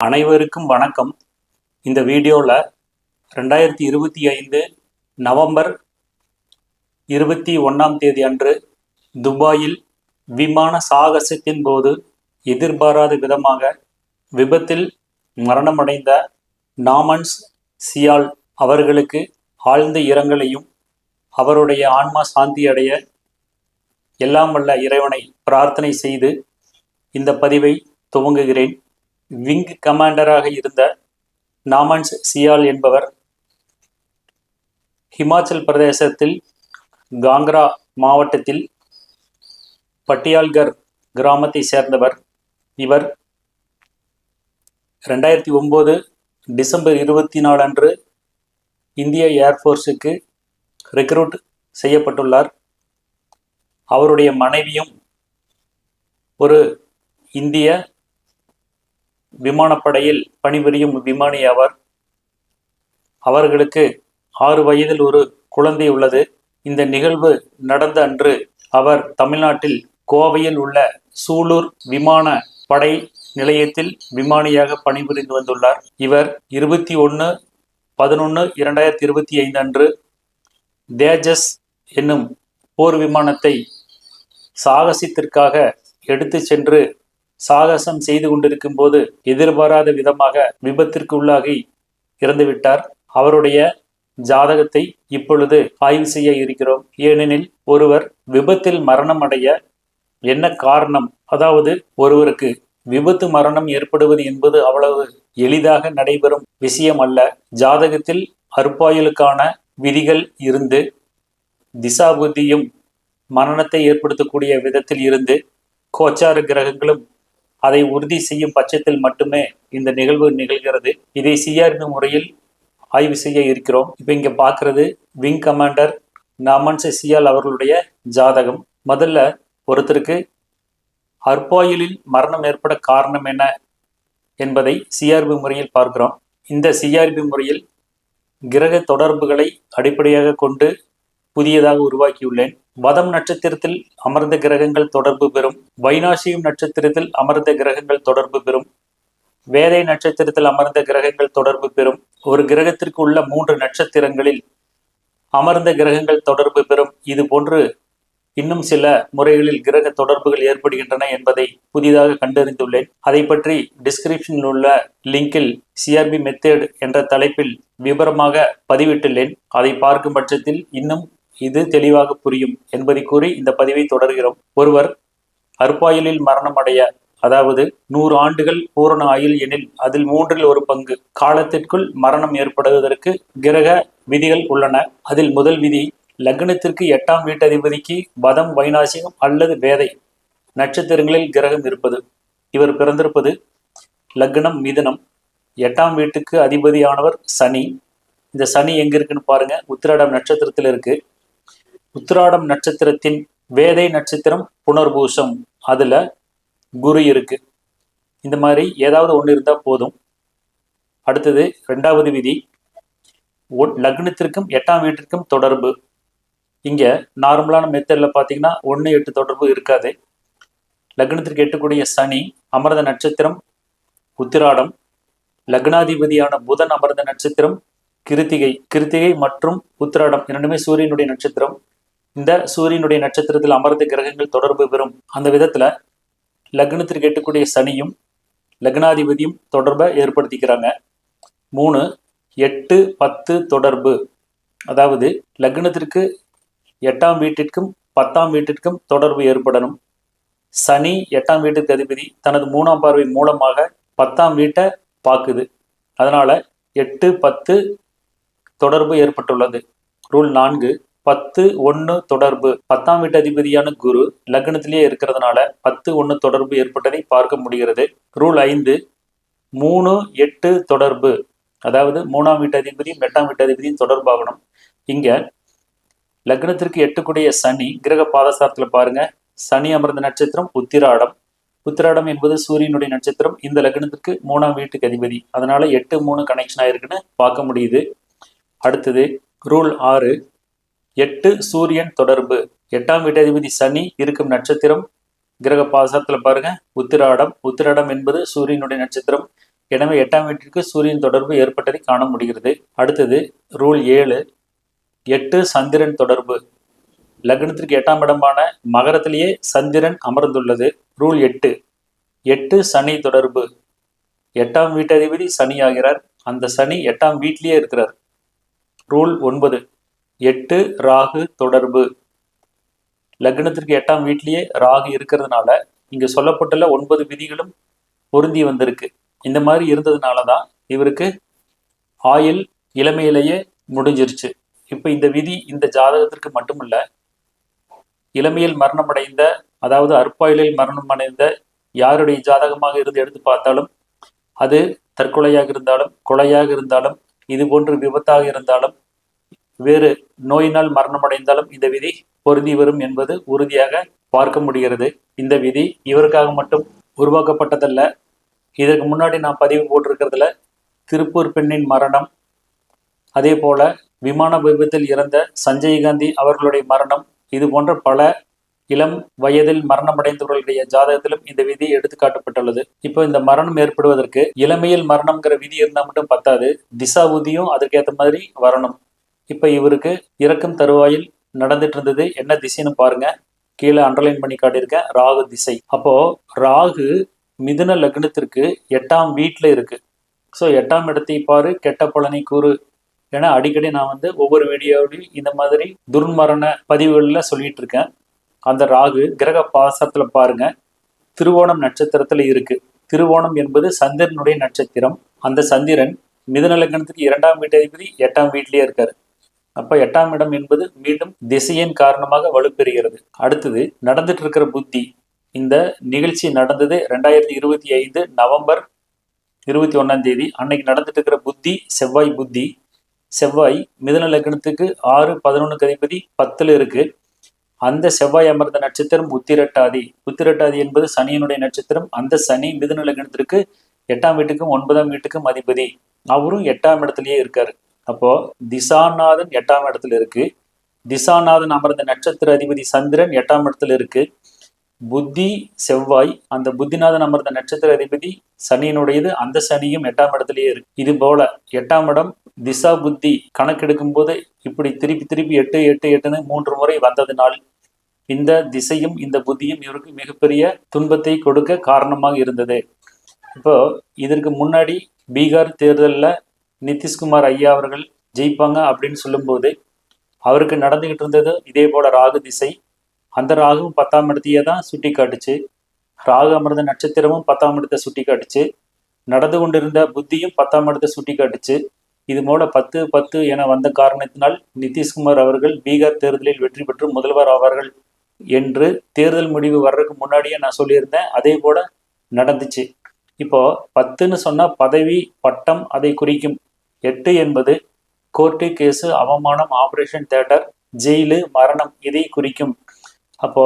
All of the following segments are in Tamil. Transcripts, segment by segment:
அனைவருக்கும் வணக்கம். இந்த வீடியோவில் ரெண்டாயிரத்தி இருபத்தி ஐந்து நவம்பர் இருபத்தி ஒன்றாம் தேதி அன்று துபாயில் விமான சாகசத்தின் போது எதிர்பாராத விதமாக விபத்தில் மரணமடைந்த நாமன்ஸ் சியால் அவர்களுக்கு ஆழ்ந்த இரங்கலையும் அவருடைய ஆன்மா சாந்தி அடைய எல்லாம் வல்ல இறைவனை பிரார்த்தனை செய்து இந்த பதிவை துவங்குகிறேன். விங் கமாண்டராக இருந்த நாமன்ஸ் சியால் என்பவர் ஹிமாச்சல் பிரதேசத்தில் காங்க்ரா மாவட்டத்தில் பட்டியால்கர் கிராமத்தை சேர்ந்தவர். இவர் ரெண்டாயிரத்தி ஒம்பது டிசம்பர் இருபத்தி நாலு அன்று இந்திய ஏர்ஃபோர்ஸுக்கு ரெக்ரூட் செய்யப்பட்டுள்ளார். அவருடைய மனைவியும் ஒரு இந்திய விமானப்படையில் பணிபுரியும் விமானி ஆவார் அவர்களுக்கு ஆறு வயதில் ஒரு குழந்தை உள்ளது. இந்த நிகழ்வு நடந்த அன்று அவர் தமிழ்நாட்டில் கோவையில் உள்ள சூலூர் விமான படை நிலையத்தில் விமானியாக பணிபுரிந்து வந்துள்ளார். இவர் இருபத்தி ஒன்று பதினொன்று இரண்டாயிரத்தி இருபத்தி ஐந்து அன்று தேஜஸ் என்னும் போர் விமானத்தை சாகசத்திற்காக எடுத்து சென்று சாகசம் செய்து கொண்டிருக்கும் போது எதிர்பாராத விதமாக விபத்திற்கு உள்ளாகி இறந்துவிட்டார். அவருடைய ஜாதகத்தை இப்பொழுது ஆய்வு செய்ய இருக்கிறோம். ஏனெனில் ஒருவர் விபத்தில் மரணம் அடைய என்ன காரணம்? அதாவது ஒருவருக்கு விபத்து மரணம் ஏற்படுவது என்பது அவ்வளவு எளிதாக நடைபெறும் விஷயம் அல்ல. ஜாதகத்தில் அற்பாயலுக்கான விதிகள் இருந்து திசாபுத்தியும் மரணத்தை ஏற்படுத்தக்கூடிய விதத்தில் இருந்து கோச்சார கிரகங்களும் அதை உறுதி செய்யும் பட்சத்தில் மட்டுமே இந்த நிகழ்வு நிகழ்கிறது. இதை சிஆர்பி முறையில் ஆய்வு செய்ய இருக்கிறோம். இப்போ இங்கே பார்க்கறது விங் கமாண்டர் நாமன் சியால் அவர்களுடைய ஜாதகம். முதல்ல ஒருத்தருக்கு அற்பாயிலில் மரணம் ஏற்பட காரணம் என்ன என்பதை சிஆர்பி முறையில் பார்க்கிறோம். இந்த சிஆர்பி முறையில் கிரக தொடர்புகளை அடிப்படையாக கொண்டு புதியதாக உருவாக்கியுள்ளேன். வதம் நட்சத்திரத்தில் அமர்ந்த கிரகங்கள் தொடர்பு பெறும். வைனாசியம் நட்சத்திரத்தில் அமர்ந்த கிரகங்கள் தொடர்பு பெறும். வேதை நட்சத்திரத்தில் அமர்ந்த கிரகங்கள் தொடர்பு பெறும். ஒரு கிரகத்திற்கு உள்ள மூன்று நட்சத்திரங்களில் அமர்ந்த கிரகங்கள் தொடர்பு பெறும். இது போன்று இன்னும் சில முறைகளில் கிரக தொடர்புகள் ஏற்படுகின்றன என்பதை புதிதாக கண்டறிந்துள்ளேன். அதை பற்றி டிஸ்கிரிப்ஷனில் உள்ள லிங்கில் சிஆர்பி மெத்தேட் என்ற தலைப்பில் விவரமாக பதிவிட்டுள்ளேன். அதை பார்க்கும் பட்சத்தில் இன்னும் இது தெளிவாக புரியும் என்பதை கூறி இந்த பதிவை தொடர்கிறோம். ஒருவர் அற்பாயலில் மரணம் அடைய அதாவது நூறு ஆண்டுகள் பூரண ஆயுள் எனில் அதில் மூன்றில் ஒரு பங்கு. காலத்திற்குள் மரணம் ஏற்படுவதற்கு கிரக விதிகள் உள்ளன. அதில் முதல் விதி லக்னத்திற்கு எட்டாம் வீட்டதிபதிக்கு பதம் வைநாசிகம் அல்லது வேதை. நட்சத்திரங்களில் கிரகம் இருப்பது. இவர் பிறந்திருப்பது லக்னம் மிதனம். எட்டாம் வீட்டுக்கு அதிபதியானவர் சனி. இந்த சனி எங்க இருக்குன்னு பாருங்க. உத்திராடம் நட்சத்திரத்தில் இருக்கு. உத்திராடம் நட்சத்திரத்தின் வேதை நட்சத்திரம் புனர்பூசம். அதில் குரு இருக்கு. இந்த மாதிரி ஏதாவது ஒன்று இருந்தால் போதும். அடுத்தது ரெண்டாவது விதி. லக்னத்திற்கும் எட்டாம் வீட்டிற்கும் தொடர்பு. இங்கே நார்மலான மெத்தடில் பார்த்தீங்கன்னா ஒன்று எட்டு தொடர்பு இருக்காது. லக்னத்திற்கு எட்டுக்கூடிய சனி அமர்ந்த நட்சத்திரம் உத்திராடம். லக்னாதிபதியான புதன் அமர்ந்த நட்சத்திரம் கிருத்திகை. கிருத்திகை மற்றும் உத்திராடம் இரண்டுமே சூரியனுடைய நட்சத்திரம். இந்த சூரியனுடைய நட்சத்திரத்தில் அமர்ந்த கிரகங்கள் தொடர்பு பெறும். அந்த விதத்துல லக்னத்திற்கு எட்டக்கூடிய சனியும் லக்னாதிபதியும் தொடர்பை ஏற்படுத்திக்கிறாங்க. மூணு எட்டு பத்து தொடர்பு. அதாவது லக்னத்திற்கு எட்டாம் வீட்டிற்கும் பத்தாம் வீட்டிற்கும் தொடர்பு ஏற்படணும். சனி எட்டாம் வீட்டுக்கு அதிபதி தனது மூணாம் பார்வை மூலமாக பத்தாம் வீட்டை பார்க்குது. அதனால எட்டு பத்து தொடர்பு ஏற்பட்டுள்ளது. ரூல் நான்கு பத்து ஒன்று தொடர்பு. பத்தாம் வீட்டு அதிபதியான குரு லக்னத்திலேயே இருக்கிறதுனால பத்து ஒன்று தொடர்பு ஏற்பட்டதை பார்க்க முடிகிறது. ரூல் ஐந்து மூணு எட்டு தொடர்பு. அதாவது மூணாம் வீட்டு அதிபதியும் எட்டாம் வீட்டு அதிபதியும் தொடர்பாகணும். இங்க லக்னத்திற்கு எட்டுக்குடைய சனி கிரக பாதசாரத்தில் பாருங்க. சனி அமர்ந்த நட்சத்திரம் உத்திராடம். உத்திராடம் என்பது சூரியனுடைய நட்சத்திரம். இந்த லக்னத்திற்கு மூணாம் வீட்டுக்கு அதிபதி. அதனால எட்டு மூணு கனெக்ஷன் ஆயிருக்குன்னு பார்க்க முடியுது. அடுத்தது ரூல் ஆறு எட்டு சூரியன் தொடர்பு. எட்டாம் வீட்டாதிபதி சனி இருக்கும் நட்சத்திரம். கிரக பாசத்தில் பாருங்க. உத்திராடம். உத்திராடம் என்பது சூரியனுடைய நட்சத்திரம். எனவே எட்டாம் வீட்டிற்கு சூரியன் தொடர்பு ஏற்பட்டதை காண முடிகிறது. அடுத்தது ரூல் ஏழு. எட்டு சந்திரன் தொடர்பு. லக்னத்திற்கு எட்டாம் இடமான மகரத்திலேயே சந்திரன் அமர்ந்துள்ளது. ரூல் எட்டு. எட்டு சனி தொடர்பு. எட்டாம் வீட்டதிபதி சனி ஆகிறார் அந்த சனி எட்டாம் வீட்டிலேயே இருக்கிறார். ரூல் ஒன்பது. எட்டு ராகு தொடர்பு. லக்னத்திற்கு எட்டாம் வீட்லேயே ராகு இருக்கிறதுனால இங்க சொல்லப்பட்டுள்ள ஒன்பது விதிகளும் பொருந்தி வந்திருக்கு. இந்த மாதிரி இருந்ததுனால தான் இவருக்கு ஆயுள் இளமையிலேயே முடிஞ்சிருச்சு. இப்போ இந்த விதி இந்த ஜாதகத்திற்கு மட்டுமல்ல இளமையில் மரணமடைந்த அதாவது அற்பாயிலில் மரணம் அடைந்த யாருடைய ஜாதகமாக இருந்து எடுத்து பார்த்தாலும் அது தற்கொலையாக இருந்தாலும் கொலையாக இருந்தாலும் இது போன்று விபத்தாக இருந்தாலும் வேறு நோயினால் மரணமடைந்தாலும் இந்த விதி பொருந்தி வரும் என்பது உறுதியாக பார்க்க முடிகிறது. இந்த விதி இவருக்காக மட்டும் உருவாக்கப்பட்டதல்ல. இதற்கு முன்னாடி நான் பதிவு போட்டிருக்கிறதுல திருப்பூர் பெண்ணின் மரணம் அதே போல விமான விபத்தில் இறந்த சஞ்சய் காந்தி அவர்களுடைய மரணம் இது போன்ற பல இளம் வயதில் மரணமடைந்தவர்களுடைய ஜாதகத்திலும் இந்த விதி எடுத்து காட்டப்பட்டுள்ளது இப்போ இந்த மரணம் ஏற்படுவதற்கு இளமையில் மரணம்ங்கிற விதி இருந்தால் மட்டும் பத்தாது. திசா ஊதியும் அதுக்கேற்ற மாதிரி வரணும். இப்போ இவருக்கு இறக்கும் தருவாயில் நடந்துட்டு இருந்தது என்ன திசைன்னு பாருங்க. கீழே அண்டர்லைன் பண்ணி காட்டியிருக்கேன் ராகு திசை. அப்போ ராகு மிதுன லக்னத்திற்கு எட்டாம் வீட்டில் இருக்கு. ஸோ எட்டாம் இடத்தை பாரு கெட்ட பலனை கூறு. ஏன்னா அடிக்கடி நான் வந்து ஒவ்வொரு வீடியோவிலையும் இந்த மாதிரி துர்மரண பதிவுகளில் சொல்லிட்டு இருக்கேன் அந்த ராகு கிரக பாசத்தில் பாருங்க. திருவோணம் நட்சத்திரத்தில் இருக்கு. திருவோணம் என்பது சந்திரனுடைய நட்சத்திரம். அந்த சந்திரன் மிதுன லக்னத்துக்கு இரண்டாம் வீட்டு அதிபதி எட்டாம் வீட்டிலேயே இருக்காரு. அப்ப எட்டாம் இடம் என்பது மீண்டும் திசையின் காரணமாக வலுப்பெறுகிறது. அடுத்தது நடந்துட்டு இருக்கிற புத்தி. இந்த நிகழ்ச்சி நடந்தது ரெண்டாயிரத்தி இருபத்தி ஐந்து நவம்பர் இருபத்தி ஒன்னாம் தேதி. அன்னைக்கு நடந்துட்டு இருக்கிற புத்தி செவ்வாய் புத்தி. செவ்வாய் மிதுன லக்னத்துக்கு ஆறு பதினொன்று கதிபதி பத்தில் இருக்கு. அந்த செவ்வாய் அமர்ந்த நட்சத்திரம் உத்திரட்டாதி. உத்திரட்டாதி என்பது சனியினுடைய நட்சத்திரம். அந்த சனி மிதுன லக்னத்திற்கு எட்டாம் வீட்டுக்கும் ஒன்பதாம் வீட்டுக்கும் அதிபதி. அவரும் எட்டாம் இடத்துலயே இருக்காரு. அப்போ திசாநாதன் எட்டாம் இடத்துல இருக்கு. திசாநாதன் அமர்ந்த நட்சத்திர அதிபதி சந்திரன் எட்டாம் இடத்துல இருக்கு. புத்தி செவ்வாய் அந்த புத்திநாதன் அமர்ந்த நட்சத்திர அதிபதி சனியினுடையது அந்த சனியும் எட்டாம் இடத்துலயே இருக்கு. இது போல எட்டாம் இடம் திசா புத்தி கணக்கெடுக்கும் போது இப்படி திருப்பி திருப்பி எட்டு எட்டு எட்டுன்னு மூன்று முறை வந்ததினால் இந்த திசையும் இந்த புத்தியும் இவருக்கு மிகப்பெரிய துன்பத்தை கொடுக்க காரணமாக இருந்தது. இப்போ இதற்கு முன்னாடி பீகார் தேர்தலில் நிதிஷ்குமார் ஐயா அவர்கள் ஜெயிப்பாங்க அப்படின்னு சொல்லும்போது அவருக்கு நடந்துகிட்டு இருந்தது இதே போல ராகு திசை. அந்த ராகும் பத்தாம் இடத்தையே தான் சுட்டி காட்டுச்சு ராகு அமர்ந்த நட்சத்திரமும் பத்தாம் இடத்தை சுட்டி காட்டுச்சு நடந்து கொண்டிருந்த புத்தியும் பத்தாம் இடத்தை சுட்டி காட்டுச்சு இது போல பத்து பத்து என வந்த காரணத்தினால் நிதிஷ்குமார் அவர்கள் பீகார் தேர்தலில் வெற்றி பெற்று முதல்வர் ஆவார்கள் என்று தேர்தல் முடிவு வர்றதுக்கு முன்னாடியே நான் சொல்லியிருந்தேன். அதே போல நடந்துச்சு. இப்போ பத்துன்னு சொன்னா பதவி பட்டம் அதை குறிக்கும். எட்டு என்பது கோர்ட்டு கேஸு அவமானம் ஆபரேஷன் தேட்டர் ஜெயிலு மரணம் இதை குறிக்கும். அப்போ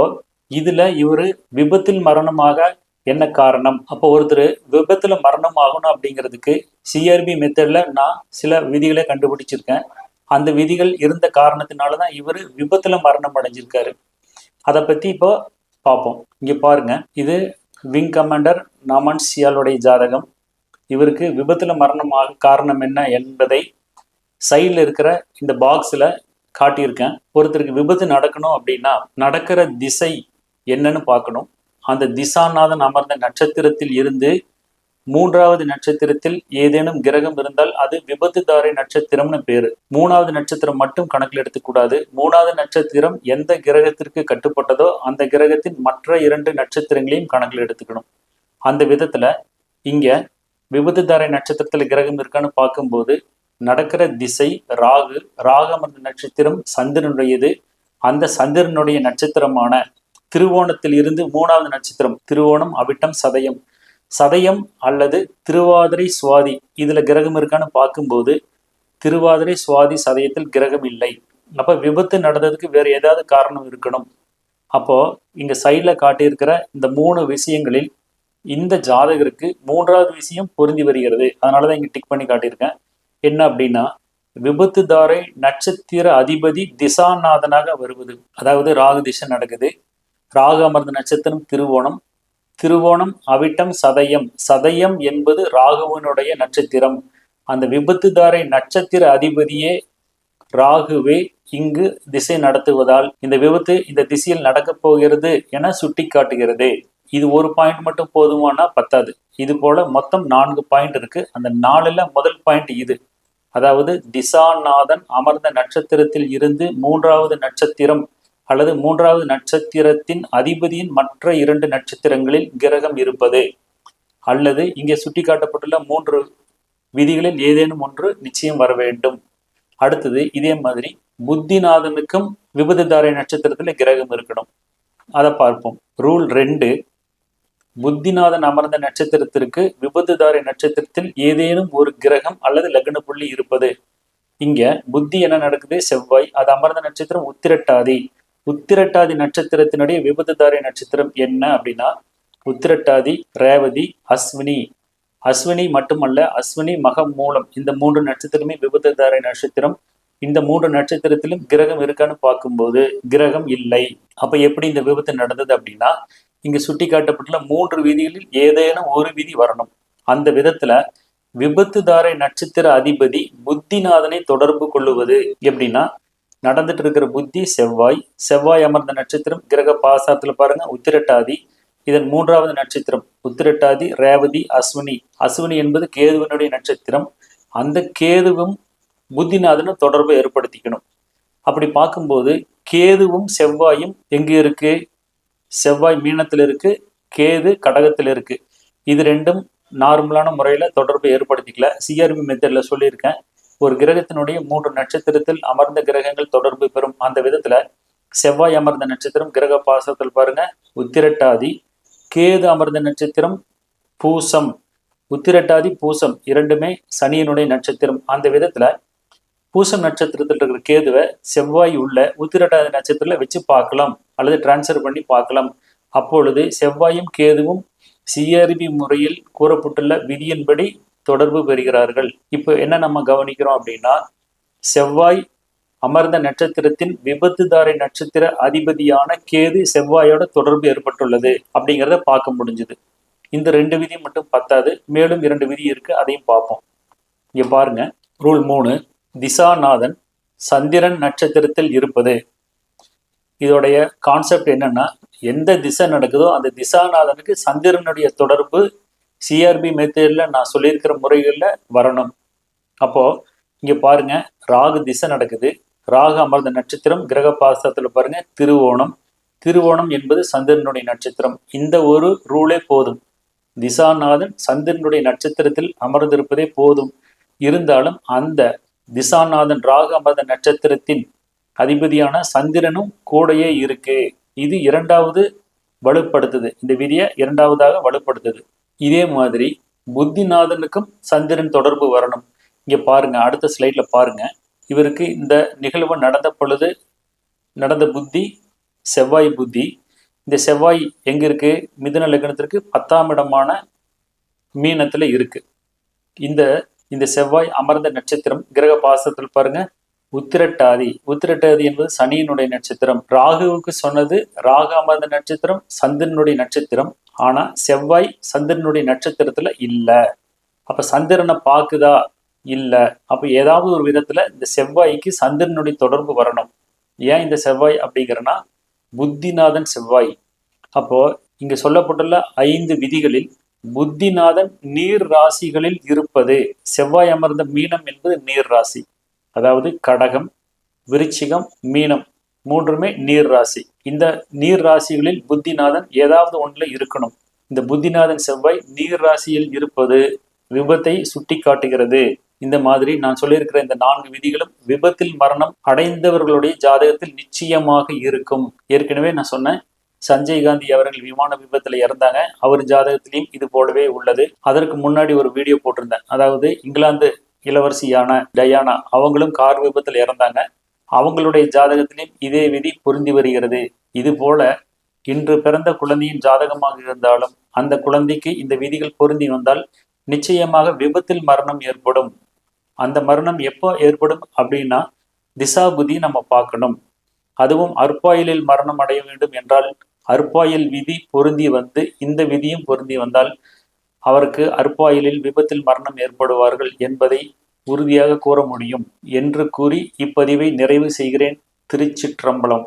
இதுல இவரு விபத்தில் மரணமாக என்ன காரணம்? அப்போ ஒருத்தர் விபத்துல மரணம் ஆகணும் அப்படிங்கிறதுக்கு சிஆர்பி மெத்தட்ல நான் சில விதிகளை கண்டுபிடிச்சிருக்கேன். அந்த விதிகள் இருந்த காரணத்தினால தான் இவர் விபத்துல மரணம் அடைஞ்சிருக்காரு. அதை பத்தி இப்போ பார்ப்போம் இங்க பாருங்க. இது விங் கமாண்டர் நமன் சியாலுடைய ஜாதகம். இவருக்கு விபத்தில் மரணமாக காரணம் என்ன என்பதை சைடில் இருக்கிற இந்த பாக்ஸில் காட்டியிருக்கேன். ஒருத்தருக்கு விபத்து நடக்கணும் அப்படின்னா நடக்கிற திசை என்னன்னு பார்க்கணும். அந்த திசாநாதன் அமர்ந்த நட்சத்திரத்தில் இருந்து மூன்றாவது நட்சத்திரத்தில் ஏதேனும் கிரகம் இருந்தால் அது விபத்துதாரி நட்சத்திரம்னு பேரு. மூணாவது நட்சத்திரம் மட்டும் கணக்கில் எடுத்துக்கூடாது. மூணாவது நட்சத்திரம் எந்த கிரகத்திற்கு கட்டுப்பட்டதோ அந்த கிரகத்தின் மற்ற இரண்டு நட்சத்திரங்களையும் கணக்கில் எடுத்துக்கணும். அந்த விதத்துல இங்க விபத்துதாரை நட்சத்திரத்துல கிரகம் இருக்கான்னு பார்க்கும்போது நடக்கிற திசை ராகு ராகம் அமர்ந்த நட்சத்திரம் சந்திரனுடையது. அந்த சந்திரனுடைய நட்சத்திரமான திருவோணத்தில் இருந்து மூணாவது நட்சத்திரம் திருவோணம் அவிட்டம் சதயம். சதயம் அல்லது திருவாதிரை சுவாதி இதுல கிரகம் இருக்கான்னு பார்க்கும்போது திருவாதிரை சுவாதி சதயத்தில் கிரகம் இல்லை. அப்ப விபத்து நடந்ததுக்கு வேற ஏதாவது காரணம் இருக்கணும். அப்போ இங்க சைட்ல காட்டியிருக்கிற இந்த மூணு விஷயங்களில் இந்த ஜாதகருக்கு மூன்றாவது விஷயம் பொருந்தி வருகிறது. அதனாலதான் இங்க டிக் பண்ணி காட்டியிருக்கேன். என்ன அப்படின்னா விபத்துதாரை நட்சத்திர அதிபதி திசாநாதனாக வருவது. அதாவது ராகு திசை நடக்குது. ராகு அமர்ந்த நட்சத்திரம் திருவோணம். திருவோணம் அவிட்டம் சதயம். சதயம் என்பது ராகுவனுடைய நட்சத்திரம். அந்த விபத்துதாரை நட்சத்திர அதிபதியே ராகுவே இங்கு திசை நடத்துவதால் இந்த விபத்து இந்த திசையில் நடக்கப் போகிறது என சுட்டி காட்டுகிறது இது ஒரு பாயிண்ட் மட்டும் போதுமானா பத்தாது. இது போல மொத்தம் நான்கு பாயிண்ட் இருக்கு. அந்த நாலுல முதல் பாயிண்ட் இது. அதாவது திசாநாதன் அமர்ந்த நட்சத்திரத்தில் இருந்து மூன்றாவது நட்சத்திரம் அல்லது மூன்றாவது நட்சத்திரத்தின் அதிபதியின் மற்ற இரண்டு நட்சத்திரங்களில் கிரகம் இருப்பது. அல்லது இங்கே சுட்டிக்காட்டப்பட்டுள்ள மூன்று விதிகளில் ஏதேனும் ஒன்று நிச்சயம் வர வேண்டும். அடுத்தது இதே மாதிரி புத்திநாதனுக்கும் விபத்துதாரை நட்சத்திரத்துல கிரகம் இருக்கணும். அதை பார்ப்போம். ரூல் ரெண்டு. புத்திநாதன் அமர்ந்த நட்சத்திரத்திற்கு விபத்துதாரை நட்சத்திரத்தில் ஏதேனும் ஒரு கிரகம் அல்லது லக்ன புள்ளி இருப்பது. இங்க புத்தி என்ன நடக்குது? செவ்வாய். அது அமர்ந்த நட்சத்திரம் உத்திரட்டாதி. உத்திரட்டாதி நட்சத்திரத்தினுடைய விபத்துதாரி நட்சத்திரம் என்ன அப்படின்னா உத்திரட்டாதி ரேவதி அஸ்வினி. அஸ்வினி மட்டுமல்ல அஸ்வினி மகம் மூலம் இந்த மூன்று நட்சத்திரமே விபத்துதாரி நட்சத்திரம். இந்த மூன்று நட்சத்திரத்திலும் கிரகம் இருக்கான்னு பார்க்கும்போது கிரகம் இல்லை. அப்ப எப்படி இந்த விபத்து நடந்தது அப்படின்னா இங்கு சுட்டி காட்டப்பட்டுள்ள மூன்று விதிகளில் ஏதேனும் ஒரு விதி வரணும். அந்த விதத்துல விபத்துதாரை நட்சத்திர அதிபதி புத்திநாதனை தொடர்பு கொள்ளுவது எப்படின்னா நடந்துட்டு இருக்கிற புத்தி செவ்வாய் செவ்வாய் அமர்ந்த நட்சத்திரம் கிரக பாசாரத்துல பாருங்க உத்திரட்டாதி இதன் மூன்றாவது நட்சத்திரம் உத்திரட்டாதி ரேவதி அஸ்வினி. அஸ்வினி என்பது கேதுவனுடைய நட்சத்திரம். அந்த கேதுவும் புத்திநாதனும் தொடர்பை ஏற்படுத்திக்கணும். அப்படி பார்க்கும்போது கேதுவும் செவ்வாயும் எங்க இருக்கு? செவ்வாய் மீனத்தில் இருக்கு கேது கடகத்தில் இருக்கு இது ரெண்டும் நார்மலான முறையில் தொடர்பை ஏற்படுத்திக்கல. சிஆர்பி மெத்தடில் சொல்லியிருக்கேன். ஒரு கிரகத்தினுடைய மூன்று நட்சத்திரத்தில் அமர்ந்த கிரகங்கள் தொடர்பு பெறும் அந்த விதத்தில் செவ்வாய் அமர்ந்த நட்சத்திரம் கிரக பாசத்தில் பாருங்க உத்திரட்டாதி கேது அமர்ந்த நட்சத்திரம் பூசம். உத்திரட்டாதி பூசம் இரண்டுமே சனியினுடைய நட்சத்திரம். அந்த விதத்தில் பூச நட்சத்திரத்தில் இருக்கிற கேதுவை செவ்வாய் உள்ள உத்திரட்டாதி நட்சத்திரத்தில் வச்சு பார்க்கலாம். அல்லது டிரான்ஸ்ஃபர் பண்ணி பார்க்கலாம். அப்பொழுது செவ்வாயும் கேதுவும் சிஆர்பி முறையில் கூறப்பட்டுள்ள விதியின்படி தொடர்பு பெறுகிறார்கள். இப்போ என்ன நம்ம கவனிக்கிறோம் அப்படின்னா செவ்வாய் அமர்ந்த நட்சத்திரத்தின் விபத்துதாரை நட்சத்திர அதிபதியான கேது செவ்வாயோட தொடர்பு ஏற்பட்டுள்ளது அப்படிங்கிறத பார்க்க முடிஞ்சுது. இந்த ரெண்டு விதி மட்டும் பத்தாது. மேலும் இரண்டு விதி இருக்கு அதையும் பார்ப்போம். இங்க பாருங்க. ரூல் மூணு. திசாநாதன் சந்திரன் நட்சத்திரத்தில் இருப்பது. இதோடைய கான்செப்ட் என்னன்னா எந்த திசை நடக்குதோ அந்த திசாநாதனுக்கு சந்திரனுடைய தொடர்பு சிஆர்பி மெத்தேடில் நான் சொல்லியிருக்கிற முறைகளில் வரணும். அப்போது இங்கே பாருங்க ராகு திசை நடக்குது. ராகு அமர்ந்த நட்சத்திரம் கிரக பாசத்தில் பாருங்க திருவோணம். திருவோணம் என்பது சந்திரனுடைய நட்சத்திரம். இந்த ஒரு ரூலே போதும். திசாநாதன் சந்திரனுடைய நட்சத்திரத்தில் அமர்ந்திருப்பதே போதும். இருந்தாலும் அந்த திசாநாதன் ராகமத அமர்ந்த நட்சத்திரத்தின் அதிபதியான சந்திரனும் கூடையே இருக்கு. இது இரண்டாவது வலுப்படுத்துது. இந்த விதியை இரண்டாவதாக வலுப்படுத்துது. இதே மாதிரி புத்திநாதனுக்கும் சந்திரன் தொடர்பு வரணும். இங்க பாருங்க அடுத்த ஸ்லைட்ல பாருங்க. இவருக்கு இந்த நிகழ்வு நடந்த பொழுது நடந்த புத்தி செவ்வாய் புத்தி. இந்த செவ்வாய் எங்க இருக்கு? மிதுன லக்னத்திற்கு பத்தாம் இடமான மீனத்துல இருக்கு. இந்த இந்த செவ்வாய் அமர்ந்த நட்சத்திரம் கிரக பாசத்தில் பாருங்க. உத்திரட்டாதி. உத்திரட்டாதி என்பது சனியினுடைய நட்சத்திரம். ராகுவுக்கு சொன்னது ராகு அமர்ந்த நட்சத்திரம் சந்திரனுடைய நட்சத்திரம். ஆனா செவ்வாய் சந்திரனுடைய நட்சத்திரத்துல இல்ல. அப்ப சந்திரனை பாக்குதா இல்ல. அப்ப ஏதாவது ஒரு விதத்துல இந்த செவ்வாய்க்கு சந்திரனுடைய தொடர்பு வரணும். ஏன் இந்த செவ்வாய் அப்படிங்கிறனா புத்திநாதன் செவ்வாய். அப்போ இங்க சொல்லப்பட்டுள்ள ஐந்து விதிகளில் புத்திநாதன் நீர் ராசிகளில் இருப்பது. செவ்வாய் அமர்ந்த மீனம் என்பது நீர் ராசி. அதாவது கடகம் விருச்சிகம் மீனம் மூன்றுமே நீர் ராசி. இந்த நீர் ராசிகளில் புத்திநாதன் ஏதாவது ஒன்றில் இருக்கணும். இந்த புத்திநாதன் செவ்வாய் நீர் ராசியில் இருப்பது விபத்தை சுட்டி காட்டுகிறது இந்த மாதிரி நான் சொல்லியிருக்கிற இந்த நான்கு விதிகளும் விபத்தில் மரணம் அடைந்தவர்களுடைய ஜாதகத்தில் நிச்சயமாக இருக்கும். ஏற்கனவே நான் சொன்னேன் சஞ்சய் காந்தி அவர்கள் விமான விபத்துல இறந்தாங்க. அவர் ஜாதகத்திலையும் இது போலவே உள்ளது. அதற்கு முன்னாடி ஒரு வீடியோ போட்டிருந்தேன். அதாவது இங்கிலாந்து இளவரசியான டயானா அவங்களும் கார் விபத்தில் இறந்தாங்க. அவங்களுடைய ஜாதகத்திலையும் இதே விதி பொருந்தி வருகிறது. இது போல இன்று பிறந்த குழந்தையின் ஜாதகமாக இருந்தாலும் அந்த குழந்தைக்கு இந்த விதிகள் பொருந்தி வந்தால் நிச்சயமாக விபத்தில் மரணம் ஏற்படும். அந்த மரணம் எப்போ ஏற்படும் அப்படின்னா திசாபுதி நம்ம பார்க்கணும். அதுவும் அற்பாயிலில் மரணம் அடைய வேண்டும் என்றால் அற்பாயில் விதி பொருந்தி வந்து இந்த விதியும் பொருந்தி வந்தால் அவருக்கு அற்பாயிலில் விபத்தில் மரணம் ஏற்படுவார்கள் என்பதை உறுதியாக கூற முடியும் என்று கூறி இப்பதிவை நிறைவு செய்கிறேன். திருச்சிற்றம்பலம்.